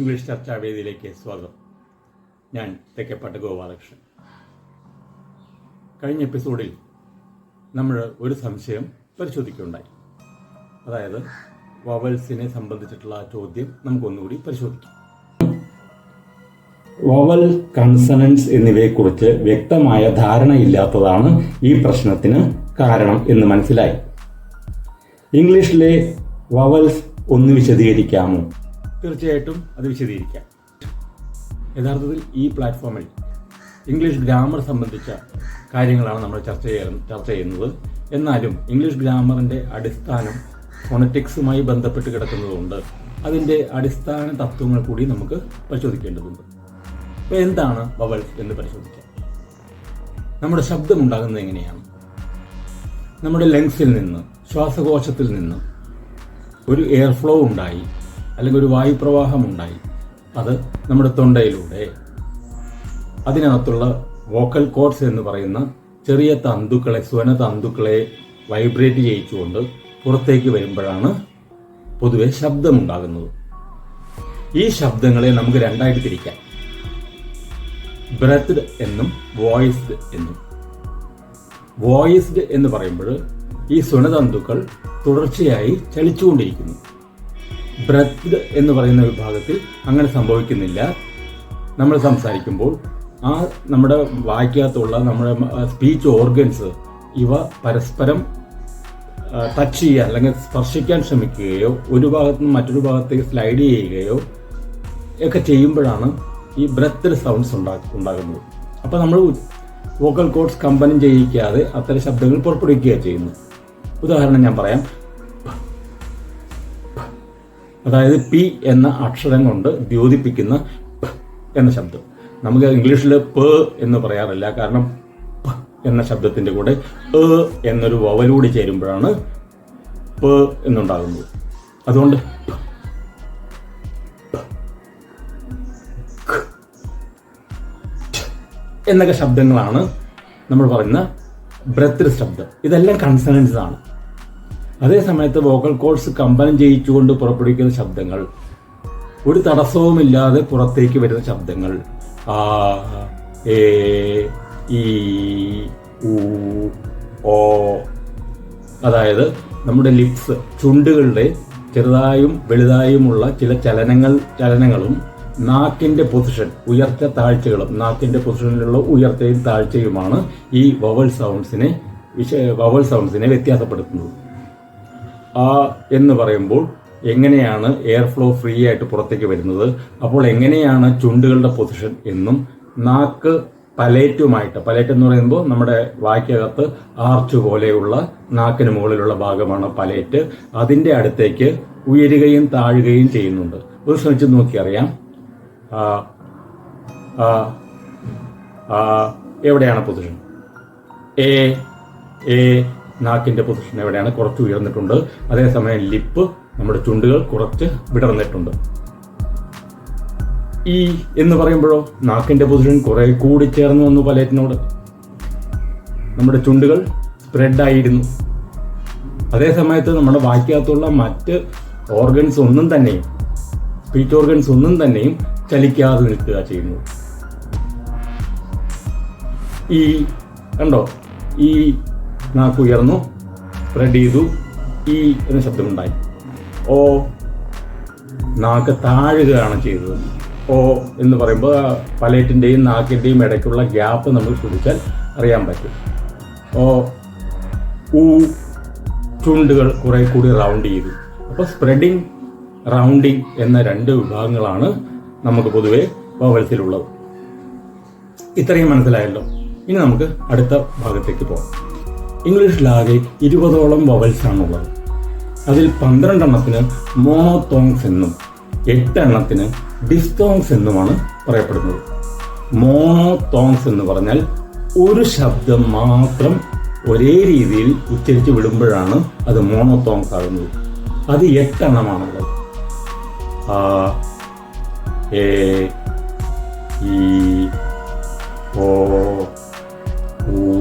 English ചർച്ചാ വേദിയിലേക്ക് സ്വാഗതം. ഞാൻ തെക്കപ്പാട്ട് ഗോപാലകൃഷ്ണൻ. കഴിഞ്ഞ എപ്പിസോഡിൽ നമ്മൾ ഒരു സംശയം പരിശോധിക്കുകയുണ്ടായി. അതായത് വവൽസിനെ സംബന്ധിച്ചിട്ടുള്ള ആ ചോദ്യം നമുക്കൊന്നുകൂടി പരിശോധിക്കാം. വവൽ കൺസണൻസ് എന്നിവയെക്കുറിച്ച് വ്യക്തമായ ധാരണയില്ലാത്തതാണ് ഈ പ്രശ്നത്തിന് കാരണം എന്ന് മനസ്സിലായി. ഇംഗ്ലീഷിലെ വവൽസ് ഒന്ന് വിശദീകരിക്കാമോ? തീർച്ചയായിട്ടും അത് വിശദീകരിക്കാം. യഥാർത്ഥത്തിൽ ഈ പ്ലാറ്റ്ഫോമിൽ ഇംഗ്ലീഷ് ഗ്രാമർ സംബന്ധിച്ച കാര്യങ്ങളാണ് നമ്മൾ ചർച്ച ചർച്ച ചെയ്യുന്നത്. എന്നാലും ഇംഗ്ലീഷ് ഗ്രാമറിന്റെ അടിസ്ഥാനം ഫോണറ്റിക്സുമായി ബന്ധപ്പെട്ട് കിടക്കുന്നതുകൊണ്ട് അതിന്റെ അടിസ്ഥാന തത്വങ്ങൾ കൂടി നമുക്ക് പരിശോധിക്കേണ്ടതുണ്ട്. അപ്പോൾ എന്താണ് വവൽസ് എന്ന് പരിശോധിക്കാം. നമ്മുടെ ശബ്ദം ഉണ്ടാകുന്നത് എങ്ങനെയാണ്? നമ്മുടെ ലങ്സിൽ നിന്ന് ശ്വാസകോശത്തിൽ നിന്ന് ഒരു എയർ ഫ്ലോ ഉണ്ടായി അല്ലെങ്കിൽ ഒരു വായുപ്രവാഹം ഉണ്ടായി അത് നമ്മുടെ തൊണ്ടയിലൂടെ. അതിനകത്തുള്ള വോക്കൽ കോഡ്സ് എന്ന് പറയുന്ന ചെറിയ തന്തുക്കളെ സ്വന തന്തുക്കളെ വൈബ്രേറ്റ് ചെയ്യിച്ചുകൊണ്ട് പുറത്തേക്ക് വരുമ്പോഴാണ് പൊതുവെ ശബ്ദമുണ്ടാകുന്നത്. ഈ ശബ്ദങ്ങളെ നമുക്ക് രണ്ടായിട്ട് തിരിക്കാം. ബ്രത്ത്ഡ് എന്നും വോയിസ്ഡ് എന്നും. വോയിസ്ഡ് എന്ന് പറയുമ്പോൾ ഈ സ്വനതന്തുക്കൾ തുടർച്ചയായി ചലിച്ചുകൊണ്ടിരിക്കുന്നു. ബ്രത്ത്ഡ് എന്ന് പറയുന്ന വിഭാഗത്തിൽ അങ്ങനെ സംഭവിക്കുന്നില്ല. നമ്മൾ സംസാരിക്കുമ്പോൾ ആ നമ്മുടെ വായിക്കകത്തുള്ള നമ്മുടെ സ്പീച്ച് ഓർഗൻസ് ഇവ പരസ്പരം ടച്ച് ചെയ്യുക അല്ലെങ്കിൽ സ്പർശിക്കാൻ ശ്രമിക്കുകയോ ഒരു ഭാഗത്ത് നിന്ന് മറ്റൊരു ഭാഗത്തേക്ക് സ്ലൈഡ് ചെയ്യുകയോ ഒക്കെ ചെയ്യുമ്പോഴാണ് ഈ ബ്രത്തിൽ സൗണ്ട്സ് ഉണ്ടാകുന്നത്. അപ്പോൾ നമ്മൾ വോക്കൽ കോഡ്സ് കമ്പനം ചെയ്യിക്കാതെ അത്തരം ശബ്ദങ്ങൾ പുറപ്പെടുവിക്കുകയാണ് ചെയ്യുന്നു ഉദാഹരണം ഞാൻ പറയാം. അതായത് പി എന്ന അക്ഷരം കൊണ്ട് ദ്യോതിപ്പിക്കുന്ന പ് എന്ന ശബ്ദം. നമുക്ക് ഇംഗ്ലീഷിൽ പ് എന്ന് പറയാറില്ല. കാരണം പ് എന്ന ശബ്ദത്തിന്റെ കൂടെ എ എന്നൊരു വവലൂടി ചേരുമ്പോഴാണ് പ് എന്നുണ്ടാകുന്നത്. അതുകൊണ്ട് എന്നൊക്കെ ശബ്ദങ്ങളാണ് നമ്മൾ പറയുന്ന ബ്രത്തിൽ ശബ്ദം. ഇതെല്ലാം കൺസണൻസ് ആണ്. അതേ സമയത്ത് വോക്കൽ കോഡ്സ് കമ്പനം ചെയ്യിച്ചുകൊണ്ട് പുറപ്പെടുവിക്കുന്ന ശബ്ദങ്ങൾ. ഒരു തടസ്സവുമില്ലാതെ പുറത്തേക്ക് വരുന്ന ശബ്ദങ്ങൾ. ആ ഏ ഈ ഊ ഓ. അതായത് നമ്മുടെ ലിപ്സ് ചുണ്ടുകളുടെ ചെറുതായും വലുതായുമുള്ള ചില ചലനങ്ങൾ ചലനങ്ങളും നാക്കിന്റെ പൊസിഷൻ ഉയർച്ച താഴ്ചകളും നാക്കിന്റെ പൊസിഷനിലുള്ള ഉയർച്ചയും താഴ്ചയുമാണ് ഈ വവൽ സൗണ്ട്സിനെ വവൽ സൗണ്ട്സിനെ വ്യത്യാസപ്പെടുത്തുന്നത്. ആ എന്ന് പറയുമ്പോൾ എങ്ങനെയാണ് എയർ ഫ്ലോ ഫ്രീ ആയിട്ട് പുറത്തേക്ക് വരുന്നത്? അപ്പോൾ എങ്ങനെയാണ് ചുണ്ടുകളുടെ പൊസിഷൻ എന്നും നാക്ക് പലേറ്റുമായിട്ട് പലേറ്റ് എന്ന് പറയുമ്പോൾ നമ്മുടെ വായ്ക്കകത്ത് ആർച്ച് പോലെയുള്ള നാക്കിന് മുകളിലുള്ള ഭാഗമാണ് പലേറ്റ്. അതിന്റെ അടുത്തേക്ക് ഉയരുകയും താഴുകയും ചെയ്യുന്നുണ്ട്. ഒരു ശ്രമിച്ച് നോക്കിയറിയാം. എവിടെയാണ് പൊസിഷൻ എ എ നാക്കിന്റെ പൊസിഷൻ എവിടെയാണ്? കുറച്ച് ഉയർന്നിട്ടുണ്ട്. അതേസമയം ലിപ്പ് നമ്മുടെ ചുണ്ടുകൾ കുറച്ച് വിടർന്നിട്ടുണ്ട്. ഈ എന്ന് പറയുമ്പോഴോ നാക്കിന്റെ പൊസിഷൻ കുറെ കൂടി ചേർന്ന് വന്നു പലേറ്റിനോട്. നമ്മുടെ ചുണ്ടുകൾ സ്പ്രെഡ് ആയിരുന്നു. അതേ സമയത്ത് നമ്മുടെ വാക്കിയകത്തുള്ള മറ്റ് ഓർഗൻസ് ഒന്നും തന്നെയും സ്പീച്ച് ഓർഗൻസ് ഒന്നും തന്നെയും ചലിക്കാതെ നിൽക്കുക ചെയ്യുന്നു. ഈ കണ്ടോ? ഈ നാക്ക് ഉയർന്നു സ്പ്രെഡ് ചെയ്തു. ഈ എന്ന ശബ്ദമുണ്ടായി. ഓ നാക്ക് താഴുകയാണ് ചെയ്തത്. ഓ എന്ന് പറയുമ്പോൾ പലേറ്റിന്റെയും നാക്കിന്റെയും ഇടയ്ക്കുള്ള ഗ്യാപ്പ് നമ്മൾ ശ്രദ്ധിച്ചാൽ അറിയാൻ പറ്റും. ഓ ഊ ചുണ്ടുകൾ കുറേ കൂടി റൗണ്ട് ചെയ്തു. അപ്പോൾ സ്പ്രെഡിങ് റൗണ്ടിങ് എന്ന രണ്ട് വിഭാഗങ്ങളാണ് നമുക്ക് പൊതുവെ വവൽസിലുള്ളത് ഇത്രയും മനസ്സിലായല്ലോ. ഇനി നമുക്ക് അടുത്ത ഭാഗത്തേക്ക് പോകാം. ഇംഗ്ലീഷിലാകെ ഇരുപതോളം വവൽസ് ആണുള്ളത് അതിൽ പന്ത്രണ്ടെണ്ണത്തിന് മോണോതോങ്സ് എന്നും എട്ടെണ്ണത്തിന് ഡിസ്തോങ്സ് എന്നുമാണ് പറയപ്പെടുന്നത്. മോണോതോങ്സ് എന്ന് പറഞ്ഞാൽ ഒരു ശബ്ദം മാത്രം ഒരേ രീതിയിൽ ഉച്ചരിച്ച് വിടുമ്പോഴാണ് അത് മോണോത്തോങ്സ് ആകുന്നത്. അത് എട്ടെണ്ണമാണുള്ളത്. ആ എ ഈ ഓ ഊ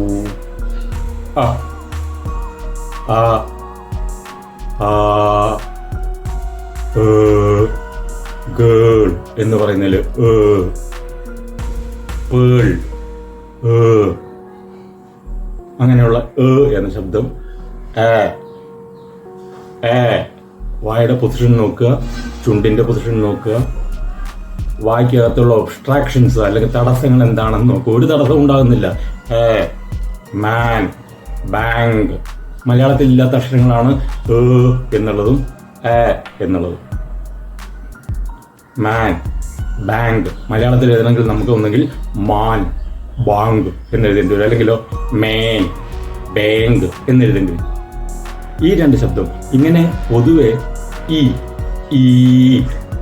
ആ. ആ. ആ. ഗേൾ എന്ന് പറയുന്നതിൽ ഏ. പേൾ. അങ്ങനെയുള്ള ഏ എന്ന ശബ്ദം ഏ. ഏ. വായുടെ പൊസിഷൻ നോക്കുക ചുണ്ടിന്റെ പൊസിഷൻ നോക്കുക. വായ്ക്കകത്തുള്ള ഒബ്സ്ട്രാക്ഷൻസ് അല്ലെങ്കിൽ തടസ്സങ്ങൾ എന്താണെന്ന് നോക്കുക. ഒരു തടസ്സം ഉണ്ടാകുന്നില്ല. ഏ. മാൻ. ബാങ്ക്. മലയാളത്തിൽ ഇല്ലാത്ത അക്ഷരങ്ങളാണ് എന്നുള്ളതും എന്നുള്ളതും. Man bank. മലയാളത്തിൽ എഴുതണമെങ്കിൽ നമുക്ക് ഒന്നെങ്കിൽ മാൻ ബാങ്ക് എന്ന് എഴുതേണ്ടി വരും. അല്ലെങ്കിലോ മേൻ ബാങ്ക് എന്ന് എഴുതേണ്ടി വരും. ഈ രണ്ട് ശബ്ദം ഇങ്ങനെ പൊതുവെ ഈ ഈ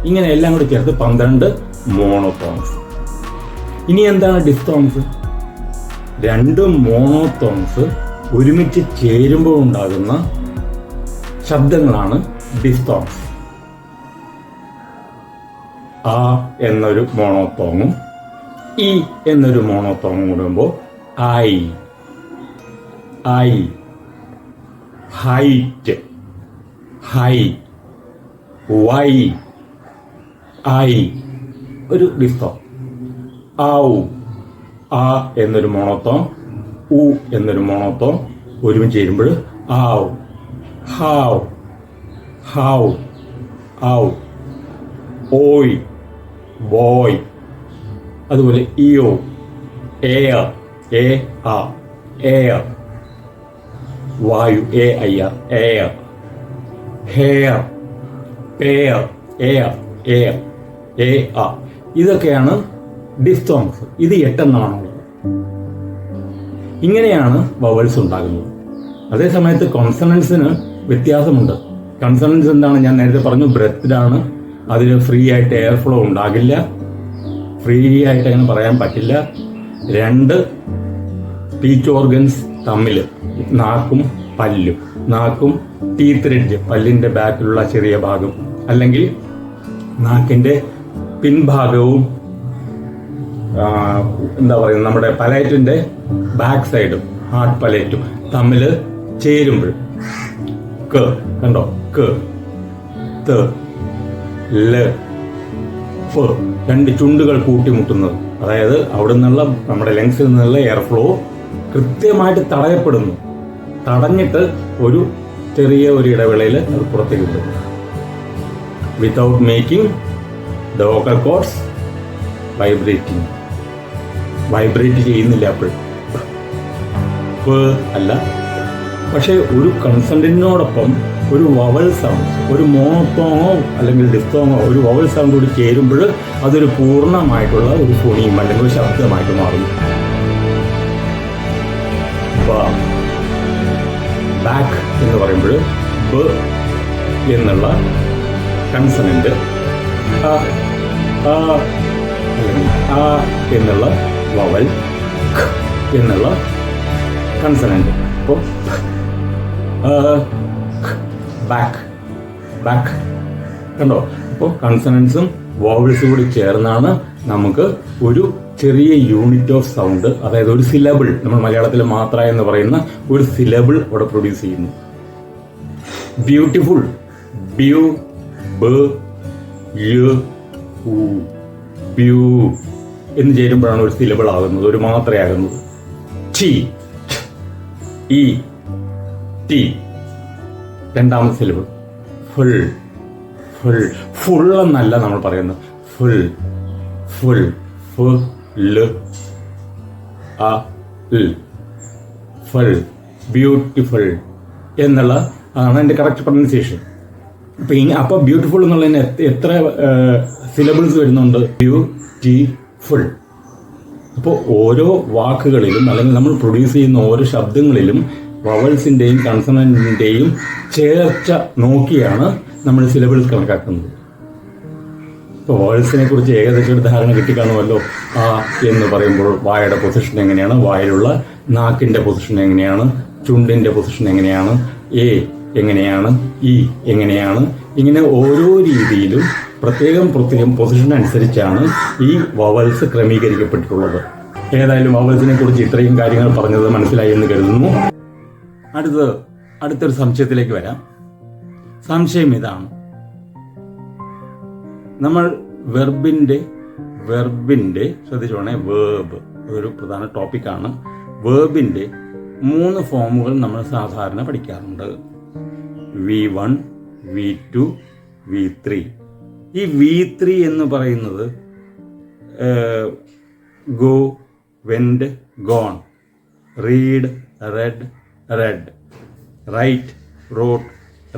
ഇങ്ങനെ എല്ലാം കൂടി ചേർത്ത് പന്ത്രണ്ട് മോണോത്തോൺസ് ഇനി എന്താണ് ഡിസ്തോൺസ് രണ്ട് മോണോത്തോൺസ് ഒരുമിച്ച് ചേരുമ്പോൾ ഉണ്ടാകുന്ന ശബ്ദങ്ങളാണ് ഡിസ്തോൺസ് ആ എന്നൊരു മോണോത്തോങ്ങും ഇ എന്നൊരു മോണോത്തോങ്ങും കൂടുമ്പോൾ I I height high why I ഒരു ഡിസ്തോ ആ എന്നൊരു മോണോത്തോം ഉ എന്നൊരു മോണോത്തോം ഒരുമിച്ച് ചേരുമ്പോൾ ആവ് ഹാവ് ഹാവ് ഔ ഓയ് ബോയ് അതുപോലെ ഇയോ എയർ എ ആ എയർ വായു A I R air hair pair air air A ആ. ഇതൊക്കെയാണ് ഡിസ്തോങ്സ് ഇത് എട്ടെണ്ണമാണുള്ളത്. ഇങ്ങനെയാണ് വവൽസ് ഉണ്ടാകുന്നത്. അതേസമയത്ത് കോൺസണൻസിന് വ്യത്യാസമുണ്ട്. കൺസണൻസ് എന്താണ്? ഞാൻ നേരത്തെ പറഞ്ഞു ബ്രെത്തിലാണ് അതിന് ഫ്രീ ആയിട്ട് എയർ ഫ്ലോ ഉണ്ടാകില്ല. ഫ്രീ ആയിട്ട് അങ്ങനെ പറയാൻ പറ്റില്ല. രണ്ട് സ്പീച്ച് ഓർഗൻസ് തമ്മിൽ നാക്കും പല്ലും. നാക്കും ടീത്ത് റിഡ്ജ് പല്ലിന്റെ ബാക്കിലുള്ള ചെറിയ ഭാഗം. അല്ലെങ്കിൽ നാക്കിന്റെ പിൻഭാഗവും എന്താ പറയുക നമ്മുടെ പലേറ്റിന്റെ ബാക്ക് സൈഡും ഹാർട്ട് പലേറ്റും തമ്മിൽ ചേരുമ്പോൾ ക കണ്ടോ? ക ത ല ഫ രണ്ട് ചുണ്ടുകൾ കൂട്ടിമുട്ടുന്നത്. അതായത് അവിടെ നിന്നുള്ള നമ്മുടെ ലങ്സിൽ നിന്നുള്ള എയർ ഫ്ലോ കൃത്യമായിട്ട് തടയപ്പെടുന്നു. തടഞ്ഞിട്ട് ഒരു ചെറിയ ഒരു ഇടവേളയിൽ അത് പുറത്തേക്ക് വിടും. Without making the vocal cords vibrating vibrate ചെയ്യുന്നില്ല അപ്പോൾ. അല്ല. പക്ഷേ ഒരു കൺസെന്റിനോടൊപ്പം ഒരു വവൽ സൗണ്ട് ഒരു മോണോത്തോങ്ങോ അല്ലെങ്കിൽ ഡിസ്തോങ്ങോ ഒരു വവൽ സൗണ്ട് കൂടി ചേരുമ്പോൾ അതൊരു പൂർണമായിട്ടുള്ള ഒരു ഫോണിയും അല്ലെങ്കിൽ ഒരു ശബ്ദമായിട്ട് മാറുന്നു ബാക്ക് എന്ന് പറയുമ്പോൾ ബ എന്നുള്ള അല്ലെങ്കിൽ ആ എന്നുള്ള വവൽ എന്നുള്ള കൺസണന്റ് അപ്പോൾ ബാക്ക് ബാക്ക് കണ്ടോ? അപ്പോൾ കൺസണൻസും വോവൽസും കൂടി ചേർന്നാണ് നമുക്ക് ഒരു ചെറിയ യൂണിറ്റ് ഓഫ് സൗണ്ട് അതായത് ഒരു സിലബിൾ നമ്മൾ മലയാളത്തിൽ മാത്ര എന്ന് പറയുന്ന ഒരു സിലബിൾ അവിടെ പ്രൊഡ്യൂസ് ചെയ്യുന്നു. ബ്യൂട്ടിഫുൾ ബ്യൂ ബ്യൂ എന്ന് ചേരുമ്പോഴാണ് ഒരു സിലബിൾ ആകുന്നത് ഒരു മാത്രയാകുന്നത് ടി. E T. രണ്ടാമത്തെ സിലബിൾ ഫുൾ. ഫുൾ. ഫുൾ എന്നല്ല നമ്മൾ പറയുന്നത്. ഫുൾ. ഫുൾ. ഫുൾ. ആ ഫുൾ. ബ്യൂട്ടിഫുൾ എന്നുള്ള ആണ് എന്റെ കറക്റ്റ് പ്രൊണൗൺസിയേഷൻ അപ്പൊ അപ്പോൾ അപ്പൊ ബ്യൂട്ടിഫുൾ എന്നുള്ളതിന് എത്ര- സിലബിൾസ് വരുന്നുണ്ട്? ബ്യൂട്ടിഫുൾ അപ്പോൾ ഓരോ വാക്കുകളിലും അല്ലെങ്കിൽ നമ്മൾ പ്രൊഡ്യൂസ് ചെയ്യുന്ന ഓരോ ശബ്ദങ്ങളിലും വവൽസിന്റെയും കൺസണന്റിന്റെയും ചേർച്ച നോക്കിയാണ് നമ്മൾ സിലബിൾസ് കണക്കാക്കുന്നത്. ഇപ്പോൾ വോയിസിനെ കുറിച്ച് ഏകദേശം ഒരു ധാരണ കിട്ടിക്കാണുമല്ലോ. ആ എന്ന് പറയുമ്പോൾ വായയുടെ പൊസിഷൻ എങ്ങനെയാണ്? വായിലുള്ള നാക്കിന്റെ പൊസിഷൻ എങ്ങനെയാണ്? ചുണ്ടിന്റെ പൊസിഷൻ എങ്ങനെയാണ്? എ എങ്ങനെയാണ്? ഇ എങ്ങനെയാണ്? ഇങ്ങനെ ഓരോ രീതിയിലും പ്രത്യേകം പ്രത്യേകം പൊസിഷൻ അനുസരിച്ചാണ് ഈ വവൽസ് ക്രമീകരിക്കപ്പെട്ടിട്ടുള്ളത്. ഏതായാലും വവൽസിനെ കുറിച്ച് ഇത്രയും കാര്യങ്ങൾ പറഞ്ഞത് മനസ്സിലായി എന്ന് കരുതുന്നു. അടുത്തത് അടുത്തൊരു സംശയത്തിലേക്ക് വരാം. സംശയം ഇതാണ്. നമ്മൾ വെർബിന്റെ വെർബിന്റെ ശ്രദ്ധിച്ചോണേ വേർബ് അതൊരു പ്രധാന ടോപ്പിക്കാണ് വേർബിന്റെ മൂന്ന് ഫോമുകൾ നമ്മൾ സാധാരണ പഠിക്കാറുണ്ട്. V one V two V three ഈ വി ത്രീ എന്ന് പറയുന്നത് go went gone read read read write wrote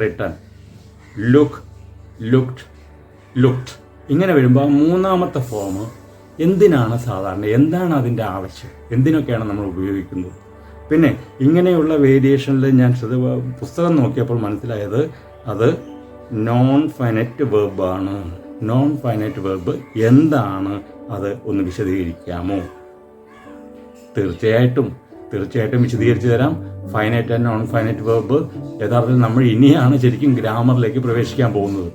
written look looked looked ഇങ്ങനെ വരുമ്പോൾ ആ മൂന്നാമത്തെ ഫോം എന്തിനാണ് സാധാരണ എന്താണ് അതിന്റെ ആവശ്യം എന്തിനൊക്കെയാണ് നമ്മൾ ഉപയോഗിക്കുന്നത്? പിന്നെ ഇങ്ങനെയുള്ള വേരിയേഷനിൽ ഞാൻ പുസ്തകം നോക്കിയപ്പോൾ മനസ്സിലായത് അത് നോൺ ഫൈനറ്റ് വെർബാണ് നോൺ ഫൈനറ്റ് വെർബ് എന്താണ്? അത് ഒന്ന് വിശദീകരിക്കാമോ? തീർച്ചയായിട്ടും. തീർച്ചയായിട്ടും വിശദീകരിച്ചു തരാം. Finite and non finite verb യഥാർത്ഥത്തിൽ നമ്മൾ ഇനിയാണ് ശരിക്കും ഗ്രാമറിലേക്ക് പ്രവേശിക്കാൻ പോകുന്നത്.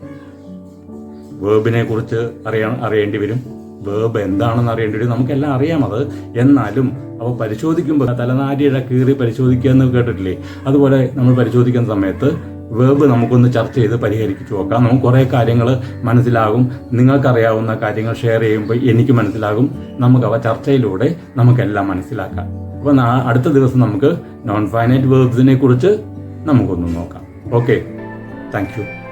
വേർബിനെ കുറിച്ച് അറിയാൻ അറിയേണ്ടി വരും. വേർബ് എന്താണെന്ന് അറിയേണ്ടി വരും. നമുക്കെല്ലാം അറിയാം അത്. എന്നാലും അവ പരിശോധിക്കുമ്പോൾ തലനാരിയുടെ കീറി പരിശോധിക്കുക എന്ന് കേട്ടിട്ടില്ലേ? അതുപോലെ നമ്മൾ പരിശോധിക്കുന്ന സമയത്ത് വേർബ് നമുക്കൊന്ന് ചർച്ച ചെയ്ത് പരിഹരിച്ചു നോക്കാം. നമുക്ക് കുറേ കാര്യങ്ങൾ മനസ്സിലാകും. നിങ്ങൾക്കറിയാവുന്ന കാര്യങ്ങൾ ഷെയർ ചെയ്യുമ്പോൾ എനിക്ക് മനസ്സിലാകും. നമുക്കവ ചർച്ചയിലൂടെ നമുക്കെല്ലാം മനസ്സിലാക്കാം. അപ്പോൾ അടുത്ത ദിവസം നമുക്ക് നോൺ ഫൈനൈറ്റ് വേർബ്സിനെ കുറിച്ച് നമുക്കൊന്ന് നോക്കാം. Okay thank you